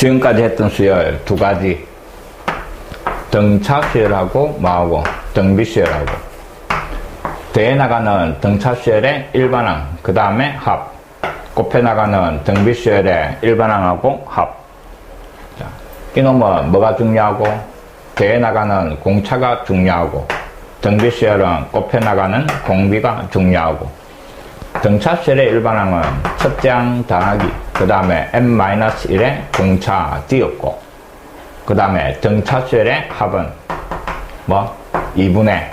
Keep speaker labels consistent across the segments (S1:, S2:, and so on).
S1: 지금까지 했던 수열 두 가지. 등차 수열하고 뭐하고 등비 수열하고. 대에 나가는 등차 수열의 일반항 그 다음에 합. 곱해 나가는 등비 수열의 일반항하고 합. 자, 이놈은 뭐가 중요하고? 대에 나가는 공차가 중요하고 등비 수열은 곱해 나가는 공비가 중요하고 등차 수열의 일반항은 첫째 항 더하기 그 다음에 n-1의 공차 D였고 그 다음에 등차수열의 합은 뭐 2분의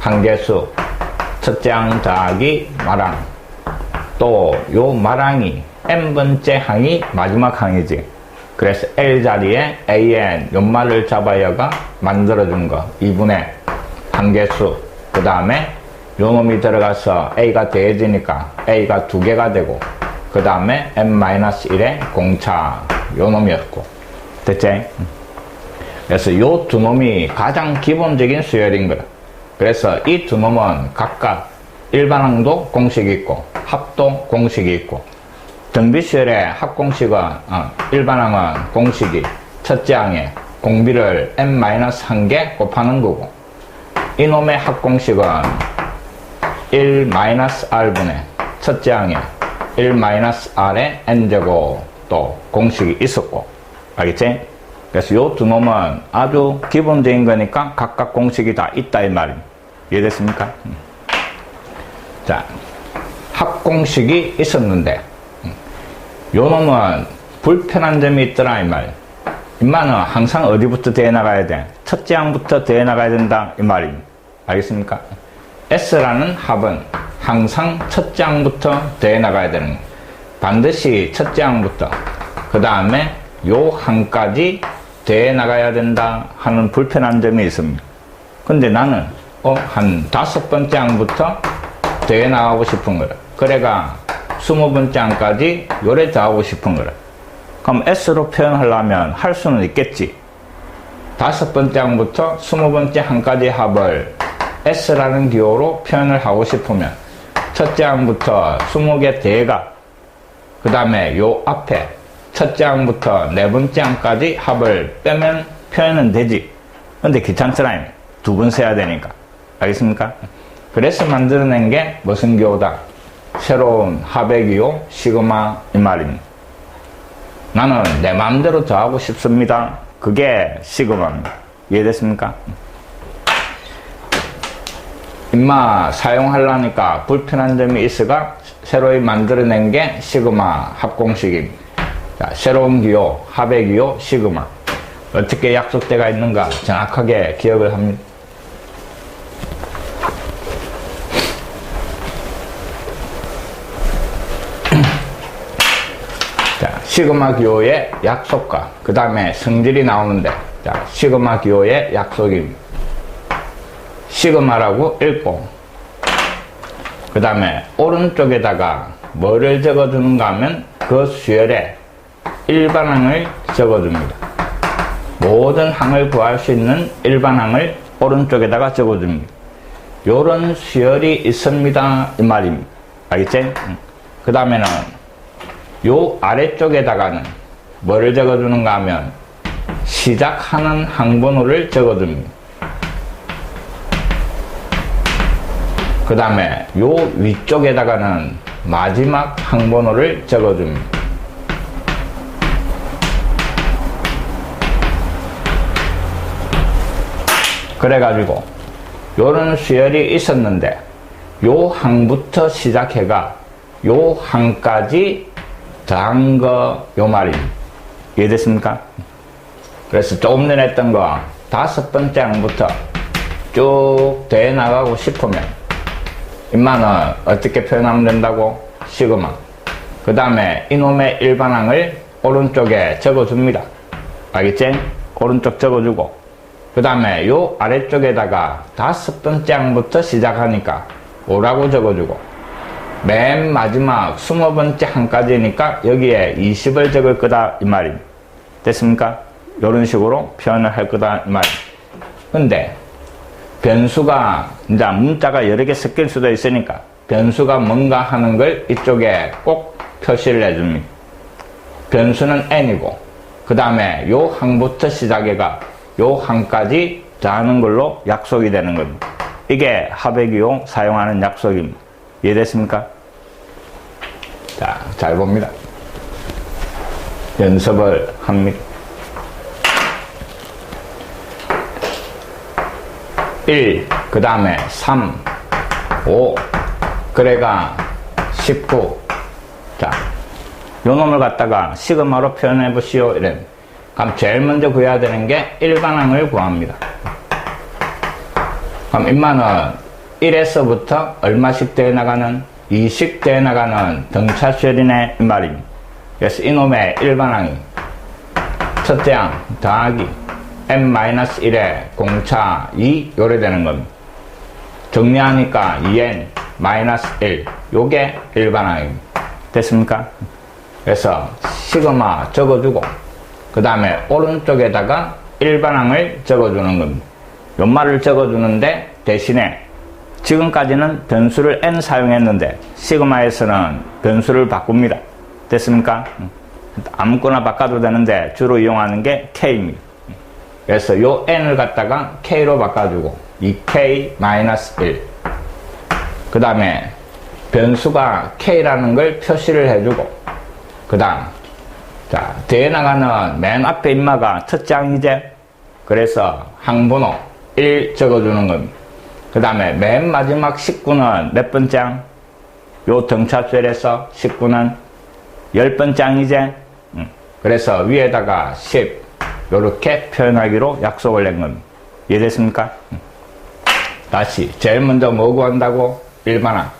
S1: 한계수 항 더하기 마랑. 또 요 마랑이 n번째 항이 마지막 항이지. 그래서 L 자리에 AN 연말을 잡아야가 만들어준 거. 2분의 한계수 그 다음에 요 놈이 들어가서 A가 더해지니까 A가 두 개가 되고 그 다음에 n-1의 공차 요 놈이었고. 됐지? 그래서 요 두 놈이 가장 기본적인 수열인 거야 그래서 이 두 놈은 각각 일반항도 공식이 있고 합도 공식이 있고. 등비수열의 합공식은 어, 일반항은 공식이 첫째 항에 공비를 n-1개 곱하는 거고 이놈의 합공식은 1-r분의 첫째 항에 1-r의 n제곱 또 공식이 있었고 알겠지? 그래서 요 두 놈은 아주 기본적인 거니까 각각 공식이 다 있다 이 말입니다. 이해됐습니까? 음. 자, 합공식이 있었는데 음. 요 놈은 불편한 점이 있더라 이 말. 임마는 항상 어디부터 대해 나가야 돼? 첫째 항부터 대해 나가야 된다 이 말입니다. 알겠습니까? S라는 합은 항상 첫째 항부터 대해 나가야 되는 거예요. 반드시 첫째 항부터 그 다음에 요 항까지 대해 나가야 된다 하는 불편한 점이 있습니다. 근데 나는 어, 한 다섯 번째 항부터 대해 나가고 싶은 거라. 그래가 스무 번째 항까지 요래 더 하고 싶은 거라. 그럼 S로 표현하려면 할 수는 있겠지. 다섯 번째 항부터 스무 번째 항까지 합을 S라는 기호로 표현을 하고 싶으면 첫째 항부터 스무 개 대가 그 다음에 요 앞에 첫째 항부터 네 번째 항까지 합을 빼면 표현은 되지. 근데 귀찮더라. 두 번 세야 되니까. 알겠습니까? 그래서 만들어낸 게 무슨 기호다? 새로운 합의 기호, 시그마 이 말입니다. 나는 내 마음대로 더 하고 싶습니다. 그게 시그마입니다. 이해됐습니까? 임마 사용하려니까 불편한 점이 있어가 새로이 만들어낸 게 시그마 합공식입니다. 자, 새로운 기호, 합의 기호, 시그마. 어떻게 약속대가 있는가 정확하게 기억을 합니다. 자, 시그마 기호의 약속과 그 다음에 성질이 나오는데 자, 시그마 기호의 약속입니다. 시그마라고 읽고 그 다음에 오른쪽에다가 뭐를 적어주는가 하면 그 수열에 일반항을 적어줍니다. 모든 항을 구할 수 있는 일반항을 오른쪽에다가 적어줍니다. 요런 수열이 있습니다. 이 말입니다. 알겠지? 그 다음에는 요 아래쪽에다가는 뭐를 적어주는가 하면 시작하는 항번호를 적어줍니다. 그 다음에 요 위쪽에다가는 마지막 항번호를 적어줍니다. 그래가지고 요런 수열이 있었는데 요 항부터 시작해가 요 항까지 더한 거 요 말입니다. 이해됐습니까? 그래서 조금 전에 했던 거 다섯 번째 항부터 쭉 돼 나가고 싶으면 임마는 어떻게 표현하면 된다고? 시그마. 그 다음에 이놈의 일반항을 오른쪽에 적어줍니다. 알겠지? 오른쪽 적어주고 그 다음에 요 아래쪽에다가 다섯 번째 항부터 시작하니까 오라고 적어주고 맨 마지막 스무 번째 항까지니까 여기에 20을 적을 거다 이 말입니다. 됐습니까? 이런 식으로 표현을 할 거다 이 말입니다. 근데 변수가 이제 문자가 여러 개 섞일 수도 있으니까 변수가 뭔가 하는 걸 이쪽에 꼭 표시를 해줍니다. 변수는 n이고 그 다음에 요 항부터 시작해가 요 항까지 더하는 걸로 약속이 되는 겁니다. 이게 합의기호 사용하는 약속입니다. 이해됐습니까? 자, 잘 봅니다. 연습을 합니다. 1, 그 다음에 3, 5, 그래가 19. 자, 요 놈을 갖다가 시그마로 표현해 보시오. 이래. 그럼 제일 먼저 구해야 되는 게 일반항을 구합니다. 그럼 인마는 1에서부터 얼마씩 돼 나가는 2씩 돼 나가는 이 말입니다. 그래서 이놈의 일반항이 첫째 항 더하기 n-1에 공차 2 요래 되는 겁니다. 정리하니까 2n-1 요게 일반항입니다. 됐습니까? 그래서 시그마 적어주고 그 다음에 오른쪽에다가 일반항을 적어주는 겁니다. 연말을 적어주는데 대신에 지금까지는 변수를 n 사용했는데 시그마에서는 변수를 바꿉니다. 됐습니까? 아무거나 바꿔도 되는데 주로 이용하는 게 k입니다. 그래서 요 n을 갖다가 k로 바꿔주고 2k-1. 그 다음에 변수가 k라는 걸 표시를 해주고 그 다음 자 뒤에 나가는 맨 앞에 인마가 첫 장이제 그래서 항번호 1 적어주는 겁니다. 그 다음에 맨 마지막 19는 몇 번 장? 요 등차줄에서 19는 10번 장이제 음. 그래서 위에다가 10 요렇게 표현하기로 약속을 낸 겁니다. 이해됐습니까? 음. 다시 제일 먼저 뭐 구한다고? 일반항.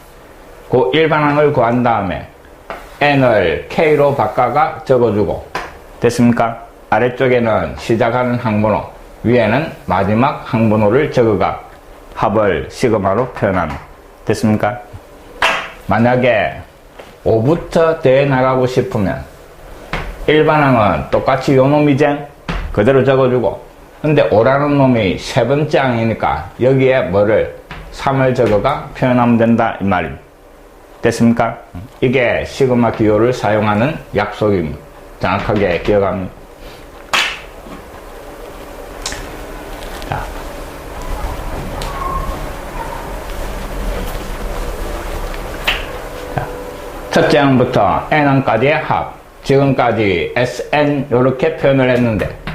S1: 그 일반항을 구한 다음에 n을 k로 바꿔가 적어주고 됐습니까? 아래쪽에는 시작하는 항번호 위에는 마지막 항번호를 적어가 합을 시그마로 표현합니다. 됐습니까? 만약에 5부터 대해 나가고 싶으면 일반항은 똑같이 요 놈이쟁 그대로 적어주고 근데 5라는 놈이 세 번째 항이니까 여기에 뭐를 3을 적어가 표현하면 된다 이 말입니다. 됐습니까? 이게 시그마 기호를 사용하는 약속입니다. 정확하게 기억합니다. 자. 자. 첫째 항부터 n항까지의 합. 지금까지 sn 이렇게 표현을 했는데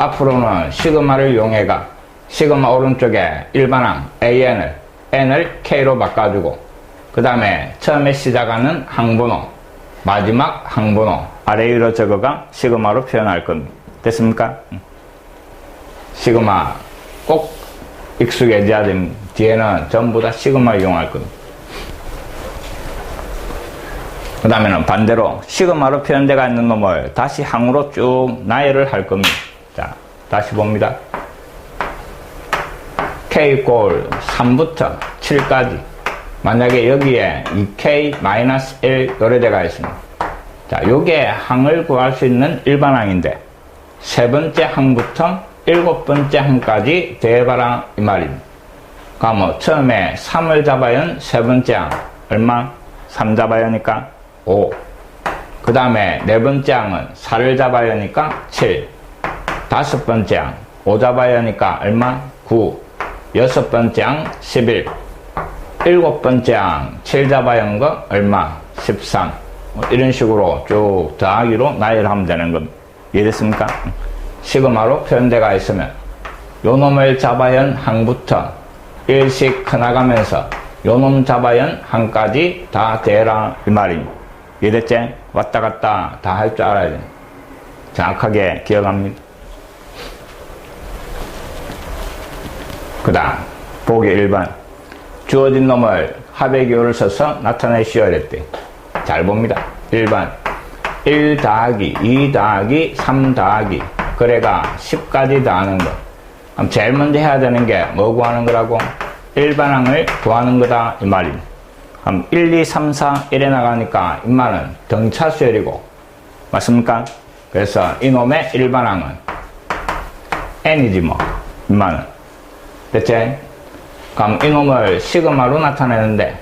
S1: 앞으로는 시그마를 이용해가 시그마 오른쪽에 일반항 an을 n을 k로 바꿔주고 그 다음에 처음에 시작하는 항번호 마지막 항번호 아래 위로 적어가 시그마로 표현할 겁니다. 됐습니까? 시그마 꼭 익숙해져야 됩니다. 뒤에는 전부 다 시그마 이용할 겁니다. 그 다음에는 반대로 시그마로 표현되어 있는 놈을 다시 항으로 쭉 나열을 할 겁니다. 자, 다시 봅니다. K 골 3부터 7까지 만약에 여기에 2K-1 노래대가 있습니다. 자, 요게 항을 구할 수 있는 일반항인데 세 번째 항부터 일곱 번째 항까지 대해봐라 이 말입니다. 그러면 처음에 3을 잡아연 세 번째 항 얼마? 3 잡아야니까 5. 그 다음에 네 번째 항은 4를 잡아야 하니까 7. 다섯 번째 항 5 잡아야 하니까 얼마? 9. 여섯 번째 항 11. 일곱 번째 항 7 잡아야 하는 거 얼마? 13. 뭐 이런 식으로 쭉 더하기로 나열하면 되는 겁니다. 이해됐습니까? 시그마로 표현대가 있으면 요 놈을 잡아연 항부터 일씩 커나가면서 요놈 잡아연 항까지 다 대라 이 말입니다. 이해됐지? 왔다 갔다 다 할 줄 알아야 돼. 정확하게 기억합니다. 그 다음 보기 1번 주어진 놈을 기호를 써서 나타내시오 이랬대. 잘 봅니다. 1번 1 더하기 2 더하기 3 더하기 그래가 10까지 더하는 거. 그럼 제일 먼저 해야 되는 게 뭐 구하는 거라고? 일반항을 구하는 거다 이 말입니다. 그럼 1, 2, 3, 4 이래 나가니까 인마는 등차수열이고 맞습니까? 그래서 이놈의 일반항은 n이지 뭐 인마는 됐지? 그럼 이놈을 시그마로 나타내는데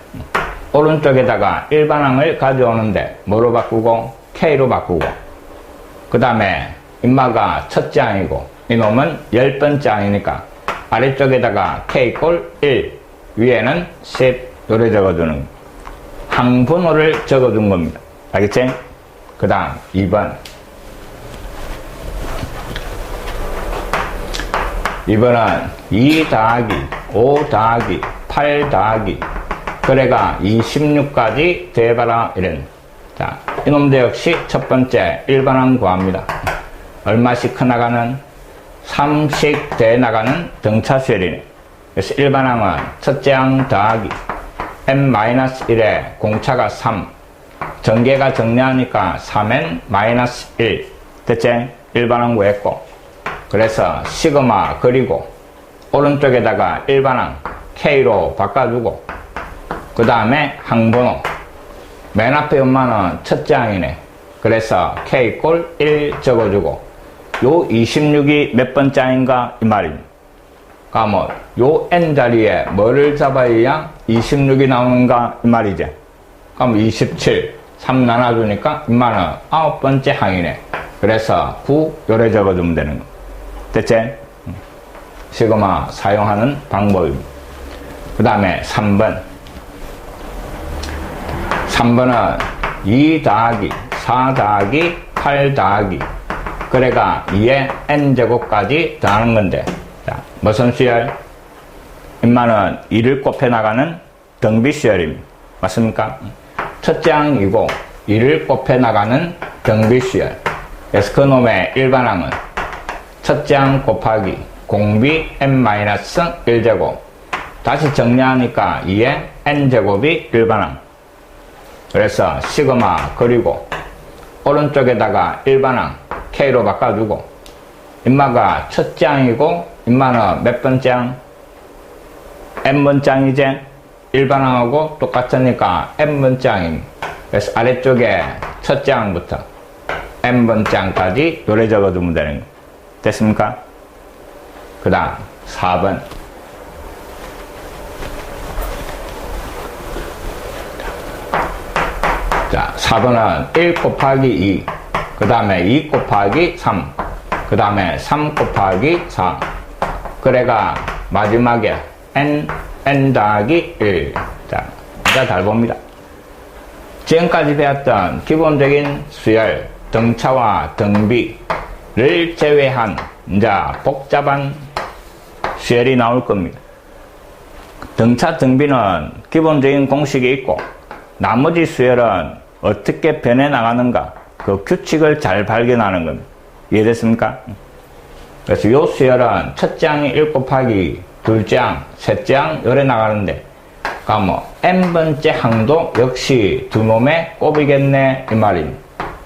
S1: 오른쪽에다가 일반항을 가져오는데 뭐로 바꾸고? k로 바꾸고 그 다음에 인마가 첫째 항이고 이놈은 열 번째 항이니까 아래쪽에다가 K꼴 1 위에는 10 요래 적어두는 항번호를 적어둔 겁니다. 알겠지? 그 다음 2번 2번은 2 더하기 5 더하기 8 더하기. 그래가 26까지 대봐라 이런 자 이놈도 역시 첫 번째 일반항 구합니다. 얼마씩 커나가는? 3씩 대 나가는 등차수열이네. 그래서 일반항은 첫째 항 더하기 n-1에 공차가 3 전개가 정리하니까 3n-1 대체 일반항 구했고 그래서 시그마 그리고 오른쪽에다가 일반항 K로 바꿔주고 그 다음에 항번호. 맨 앞에 엄마는 첫째 항이네. 그래서 K꼴 1 적어주고 요 26이 몇 번째 항인가 이 말입니다. 그러면 요 N자리에 뭐를 잡아야 26이 나오는가 이 말이지. 그럼 27 3 나눠주니까 이만은 아홉 번째 항이네. 그래서 9 요래 적어주면 되는 거 대체 시그마 사용하는 방법입니다. 그 다음에 3번 3번은 2 더하기 4 더하기 8 더하기 그래가 2에 n제곱까지 더하는 건데 자, 무슨 수열? 인마는 2를 곱해 나가는 등비 수열입니다. 맞습니까? 첫째 항이고 2를 곱해 나가는 등비 수열 그래서 그놈의 일반항은 항 곱하기 공비 n-1제곱 다시 정리하니까 2에 n제곱이 일반항 그래서 시그마 그리고 오른쪽에다가 일반항 K로 바꿔주고 인마가 첫째 항이고 인마는 몇 번째 항? n번째 항이지? 일반항하고 똑같으니까 n번째 항입니다. 그래서 아래쪽에 첫째 항부터 n번째 항까지 요래 적어두면 되는 거예요. 됐습니까? 그 다음 4번 자 4번은 1 곱하기 2 그 다음에 2 곱하기 3 그 다음에 3 곱하기 4 그래가 마지막에 n n 더하기 1 자, 이제 잘 봅니다. 지금까지 배웠던 기본적인 수열, 등차와 등비 를 제외한 이제 복잡한 수열이 나올 겁니다. 등차 등비는 기본적인 공식이 있고 나머지 수열은 어떻게 변해 나가는가 그 규칙을 잘 발견하는 겁니다. 이해됐습니까? 그래서 요 수열은 첫째 항이 1 곱하기 둘째 항, 셋째 항 요래 나가는데 그러니까 뭐 n번째 항도 역시 두 놈의 곱이겠네 이 말입니다.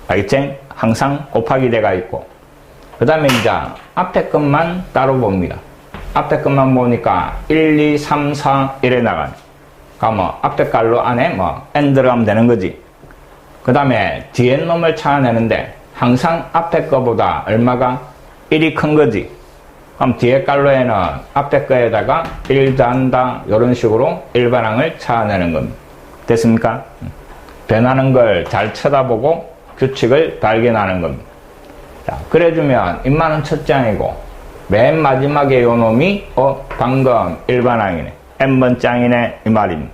S1: 알겠지? 항상 곱하기 대가 있고 그 다음에 이제 앞에 것만 따로 봅니다. 앞에 것만 보니까 1, 2, 3, 4 이래 나가네. 그러면 뭐 앞에 깔로 안에 뭐 n 들어가면 되는 거지. 그 다음에 뒤에 놈을 찾아내는데 항상 앞에 거보다 얼마가 1이 큰 거지. 그럼 뒤에 깔로에는 앞에 거에다가 1 더한다 이런 식으로 일반항을 찾아내는 겁니다. 됐습니까? 변하는 걸 잘 쳐다보고 규칙을 발견하는 겁니다. 자, 그래주면 인마는 첫째 항이고 맨 마지막에 요 놈이 어 방금 일반항이네 n번째 항이네 이 말입니다.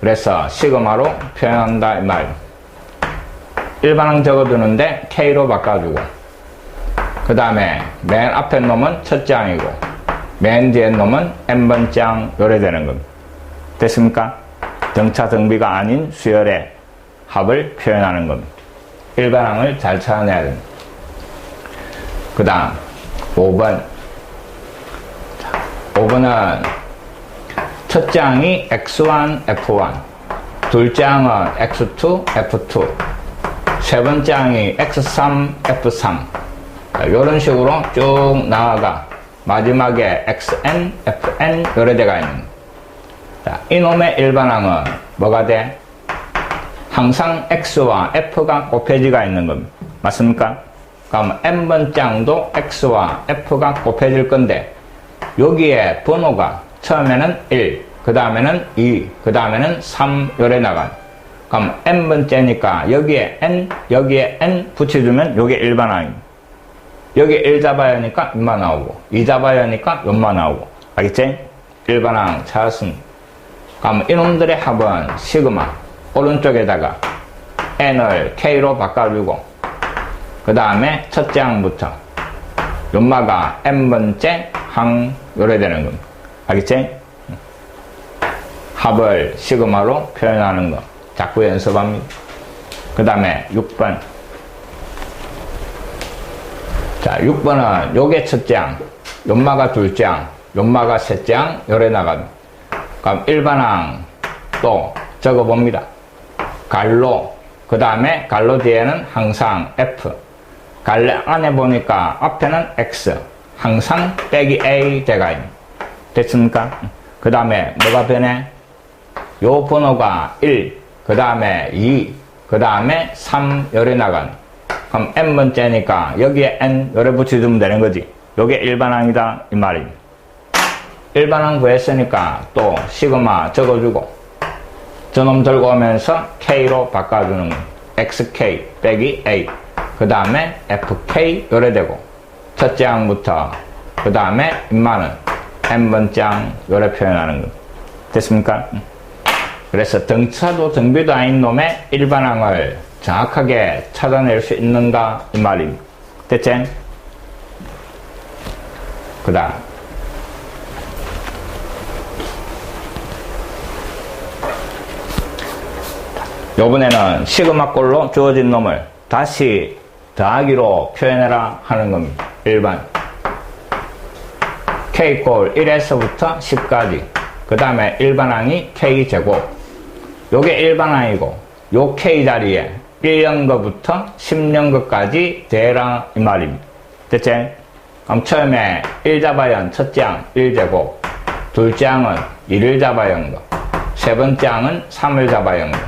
S1: 그래서 시그마로 표현한다 이 말. 일반항 적어두는데 K로 바꿔주고 그 다음에 맨 앞에 놈은 첫째 항이고 맨 뒤에 놈은 n번째 항 요래 되는 겁니다. 됐습니까? 등차 등비가 아닌 수열의 합을 표현하는 겁니다. 일반항을 잘 찾아내야 됩니다. 그 다음 5번 5번은 첫째 항이 x1, f1 둘째 항은 x2, f2 세 번째 항이 x3, f3 이런 식으로 쭉 나아가 마지막에 xn, fn 요래대가 있는 자, 이놈의 일반항은 뭐가 돼? 항상 x와 f가 곱해지가 있는 겁니다. 맞습니까? 그럼 n번째 항도 x와 f가 곱해질 건데 여기에 번호가 처음에는 1, 그 다음에는 2, 그 다음에는 3 요래 나간 그럼 n번째니까 여기에 n, 여기에 n 붙여주면 요게 일반항입니다. 여기 1 잡아야 하니까 인마 나오고 2 잡아야 하니까 연마 나오고 알겠지? 일반항 찾았음 그럼 이놈들의 합은 시그마 오른쪽에다가 n을 k로 바꿔주고 그 다음에 첫째 항부터 연마가 n번째 항 요래 되는 겁니다. 알겠지? 합을 시그마로 표현하는 거 자꾸 연습합니다. 그 다음에 6번 자 6번은 요게 첫째 항 연마가 둘째 항 연마가 셋째 항 요래 나갑니다. 그럼 일반항 또 적어봅니다. 갈로 그 다음에 갈로 뒤에는 항상 F 갈래? 안에 보니까 앞에는 X. 항상 빼기 A 대가 됐습니까? 그 다음에 뭐가 변해? 요 번호가 1, 그 다음에 2, 그 다음에 3 열에 나간. 그럼 n번째니까 여기에 n 열에 붙여주면 되는 거지. 요게 일반항이다 이 말입니다 일반항 구했으니까 또 시그마 적어주고 저놈 들고 오면서 k로 바꿔주는 거. Xk 빼기 a 그 다음에 fk 요래되고 첫째 항부터 그 다음에 인마는 n번째 항 요래 표현하는 거 됐습니까? 그래서 등차도 등비도 아닌 놈의 일반항을 정확하게 찾아낼 수 있는가 이 말입니다. 됐지? 그 다음 요번에는 시그마꼴로 주어진 놈을 다시 더하기로 표현해라 하는 겁니다. 일반 K꼴 1에서부터 10까지 그 다음에 일반항이 K제곱 요게 일반항이고 요 K 자리에 1년거부터 10년거까지 대라 이 말입니다. 됐지? 그럼 처음에 1 잡아연 첫째 항 1제곱 둘째 항은 1을 잡아연 거, 세 번째 항은 3을 잡아연 거.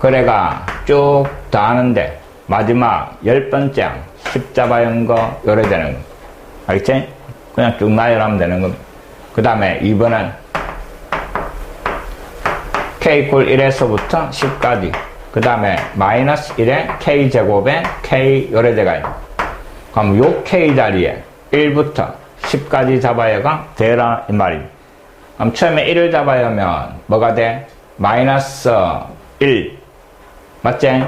S1: 그래가 쭉 더하는데 마지막 열 번째 항, 10 잡아연 거, 요래 되는 거. 알겠지? 그냥 쭉 나열하면 되는 겁니다. 그 다음에 2번은 k 꼴 1에서부터 10까지 그 다음에 마이너스 1에 k제곱에 k 요래제가. 그럼 요 k 자리에 1부터 10까지 잡아야가 되라 이 말입니다. 그럼 처음에 1을 잡아야 하면 뭐가 돼? 마이너스 1 맞지?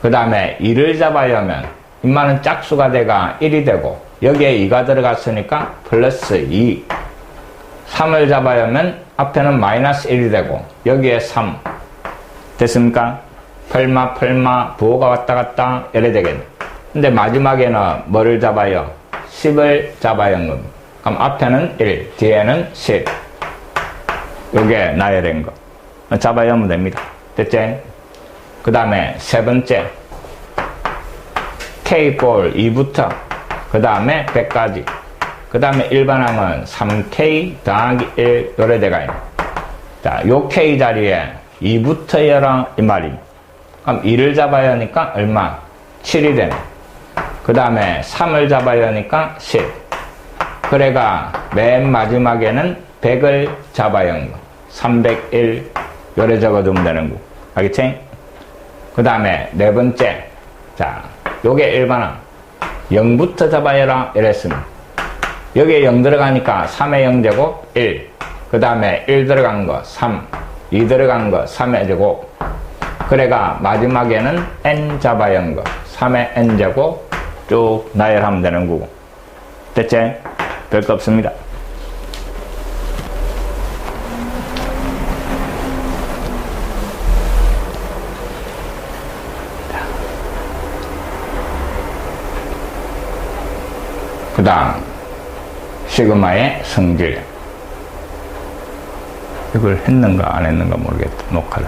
S1: 그 다음에 2를 잡아야 하면 인마는 짝수가 돼가 1이 되고 여기에 2가 들어갔으니까 플러스 2 3을 잡아야 하면 앞에는 마이너스 1이 되고 여기에 3 됐습니까? 펄마 펄마 부호가 왔다 갔다 이래 되겠네. 근데 마지막에는 뭐를 잡아요? 10을 잡아야 하는 그럼 앞에는 1 뒤에는 10 요게 나열된 거. 잡아야 하면 됩니다. 됐지? 그 다음에 세 번째 K볼 2부터 그 다음에 100까지 그 다음에 일반항은 3K 더하기 1 요래대가 있네 자, 요 K 자리에 2부터 열랑 이 말입니다. 그럼 2를 잡아야 하니까 얼마? 7이 되네. 그 다음에 3을 잡아야 하니까 10. 그래가 맨 마지막에는 100을 잡아야 하는 거. 301 요래 적어두면 되는 거. 알겠지? 그 다음에 네 번째. 자, 요게 일반항. 0부터 잡아야 라 이랬습니다. 여기에 0 들어가니까 3의 0 제곱 1. 그 다음에 1 들어간 거 3, 2 들어간 거 3의 제곱 그래가 마지막에는 n 잡아야 한 거 3의 n 제곱 쭉 나열하면 되는 거고 됐지? 별거 없습니다 그 다음 시그마의 성질. 이걸 했는가 안 했는가 모르겠다 녹화를